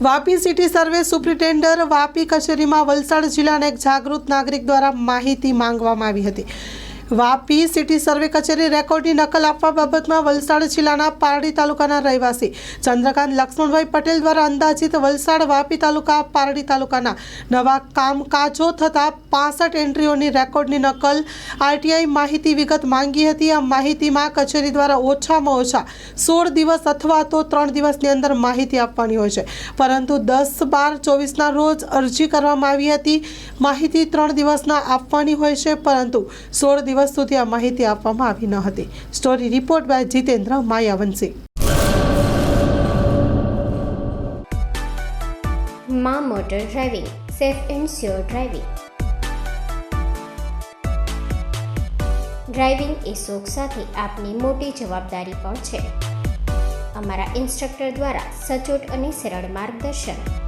Vapi city survey superintendent Vapi કચેરીમાં વલસાડ જિલ્લાના એક જાગૃત નાગરિક દ્વારા માહિતી માંગવામાં આવી હતી. વાપી સિટી સર્વે કચેરી રેકોર્ડની નકલ આપવા બાબતમાં વલસાડ જિલ્લાના પારડી તાલુકાના રહેવાસી ચંદ્રકાંત લક્ષ્મણભાઈ પટેલ દ્વારા અંદાજિત વલસાડ વાપી તાલુકા, પારડી તાલુકાના નવા કામકાજો થતાં પાસઠ એન્ટ્રીઓની રેકોર્ડની નકલ આરટીઆઈ માહિતી વિગત માંગી હતી. આ માહિતીમાં કચેરી દ્વારા ઓછામાં ઓછા સોળ દિવસ અથવા તો ત્રણ દિવસની અંદર માહિતી આપવાની હોય છે. પરંતુ દસ બાર ચોવીસના રોજ અરજી કરવામાં આવી હતી. માહિતી ત્રણ દિવસના આપવાની હોય છે, પરંતુ સોળ દિવસ સુધી આ માહિતી આપવામાં આવી ન હતી. Story report by Jitendra Mayavanshi મા motor driving safe and sure driving driving એ શોખ સાથે આપની મોટી જવાબદારી પણ છે. અમારા ઇન્સ્ટ્રક્ટર દ્વારા સચોટ અને સરળ માર્ગદર્શન.